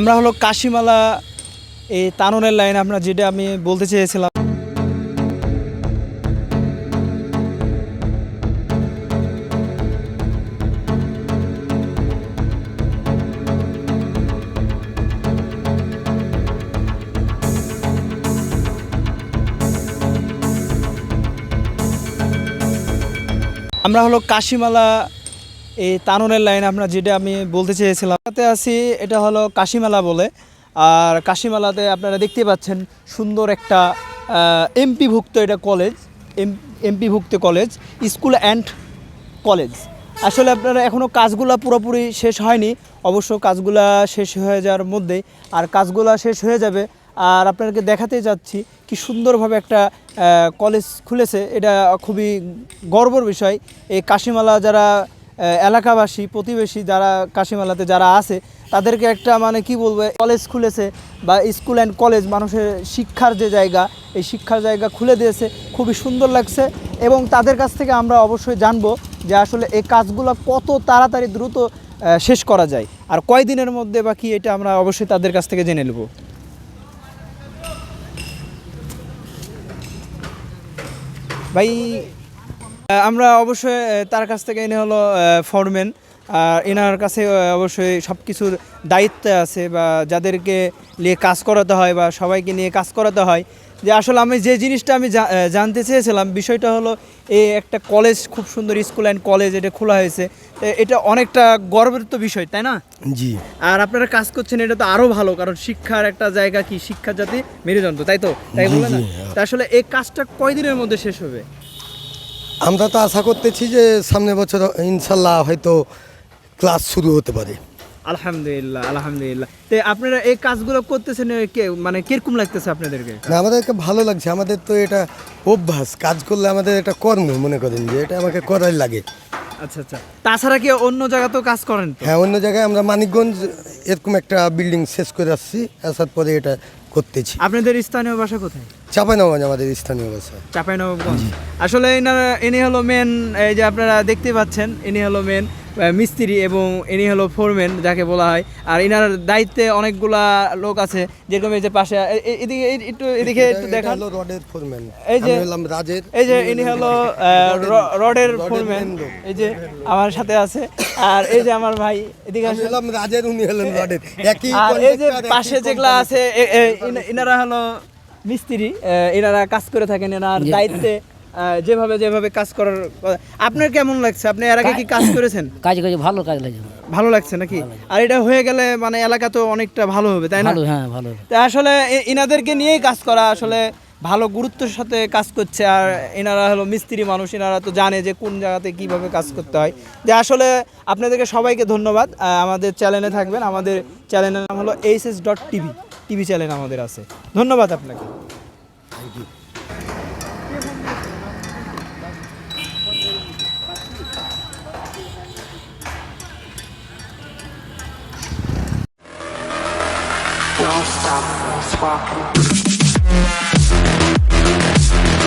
আমরা হলো কাশিমালা এই তাননের লাইন আমরা যেটা আমি বলতে চেয়েছিলাম। আমরা হলো কাশিমালা এই তাননের লাইন আপনার যেটা আমি বলতে চেয়েছিলাম, তাতে আছি, এটা হলো কাশিমালা বলে। আর কাশিমালাতে আপনারা দেখতে পাচ্ছেন সুন্দর একটা এমপিভুক্ত এটা কলেজ, এম, এমপিভুক্ত কলেজ, স্কুল অ্যান্ড কলেজ। আসলে আপনারা এখনও কাজগুলা পুরোপুরি শেষ হয়নি, অবশ্য কাজগুলা শেষ হয়ে যাওয়ার মধ্যেই। আর কাজগুলা শেষ হয়ে যাবে, আর আপনাদেরকে দেখাতে যাচ্ছি কি সুন্দরভাবে একটা কলেজ খুলেছে। এটা খুবই গর্বর বিষয়। এই কাশিমালা যারা এলাকাবাসী, প্রতিবেশী যারা কাশিমালাতে যারা আছে, তাদেরকে একটা মানে কি বলব কলেজ খুলেছে বা স্কুল অ্যান্ড কলেজ মানুষের শিক্ষার যে জায়গা, এই শিক্ষার জায়গা খুলে দিয়েছে, খুবই সুন্দর লাগছে এবং তাদের কাছ থেকে আমরা অবশ্যই জানব যে আসলে এই কাজগুলো কত তাড়াতাড়ি দ্রুত শেষ করা যায়। আর কয়দিনের মধ্যে বা কি এটা আমরা অবশ্যই তাদের কাছ থেকে জেনে নেব। ভাই আমরা অবশ্যই তার কাছ থেকে এনে হলো ফরম্যান আর এনার কাছে অবশ্যই সব কিছুর দায়িত্ব আছে বা যাদেরকে নিয়ে কাজ করাতে হয় বা সবাইকে নিয়ে কাজ করাতে হয়। যে আসলে আমি যে জিনিসটা আমি জানতে চেয়েছিলাম বিষয়টা হলো এই একটা কলেজ খুব সুন্দর স্কুল অ্যান্ড কলেজ এটা খোলা হয়েছে। এটা অনেকটা গর্বের তো বিষয় তাই না? জি। আর আপনারা কাজ করছেন এটা তো আরও ভালো কারণ শিক্ষার একটা জায়গা কি? শিক্ষা জাতি মেরুদণ্ড তাই তো? তাই জি, বলে না? আসলে এই কাজটা কয়দিনের মধ্যে শেষ হবে? আমরা তো আশা করতেছি যে সামনে বছর ইনশাল্লাহ হয়তো ক্লাস শুরু হতে পারে। আলহামদুলিল্লাহ আলহামদুলিল্লাহ। তো আপনারা এই কাজগুলো করতেছেন কে মানে কীরকম লাগতেছে আপনাদেরকে? না আমাদেরকে ভালো লাগছে। আমাদের তো এটা অভ্যাস কাজ করলে আমাদের এটা কর্ম মনে করেন যে এটা আমাকে করাই লাগে। আচ্ছা আচ্ছা। তাছাড়া কি অন্য জায়গাতেও কাজ করেন হ্যাঁ অন্য জায়গায় আমরা মানিকগঞ্জ এরকম একটা বিল্ডিং শেষ করে আসছি। আসার পরে এটা করতেছি। আপনাদের স্থানীয় ভাষা কোথায়? চাপাইনবাবগঞ্জ আমাদের স্থানীয় ভাষা। চাপাইনবাবগঞ্জ আসলে এনারা ইনি হলো মেন এই যে আপনারা দেখতে পাচ্ছেন ইনি হলো মেন মিস্ত্রি এবং ইনি হলো ফোরম্যান যাকে বলা হয়। আর ইনার দায়িত্বে অনেকগুলা লোক আছে যেরকম এই যে পাশে এদিকে এই- একটু এদিকে একটু দেখান। হলো রডের ফোরম্যান এই যে- হলাম রাজের। এই যে ইনি হলো রডের ফোরম্যান এই যে আমার সাথে আছে। আর এই যে আমার ভাই এদিকে রাজের উনি হলেন রডের। একই আর এই যে পাশে যেগুলা আছে ইনারা হলো মিস্ত্রি আহ, এনারা কাজ করে থাকেন এনার দায়িত্বে যেভাবে যেভাবে কাজ করার কথা- আপনার কেমন লাগছে? আপনি এর আগে কি কাজ করেছেন? কাজ কাজ ভালো কাজ লাগে ভালো লাগছে নাকি? আর এটা হয়ে গেলে মানে এলাকা তো অনেকটা ভালো হবে তাই না? ভালো হ্যাঁ ভালো তা আসলে এ- ইনাদেরকে নিয়েই কাজ করা আসলে ভালো গুরুত্বের সাথে কাজ করছে আর এনারা হলো মিস্ত্রি মানুষ এনারা তো জানে যে কোন জায়গাতে কীভাবে কাজ করতে হয়। যে আসলে আপনাদেরকে সবাইকে ধন্যবাদ। আমাদের চ্যানেলে থাকবেন আমাদের চ্যানেলের নাম হলো H S dot TV TV channel আমাদের আছে। ধন্যবাদ আপনাকে। Don't stop, walking.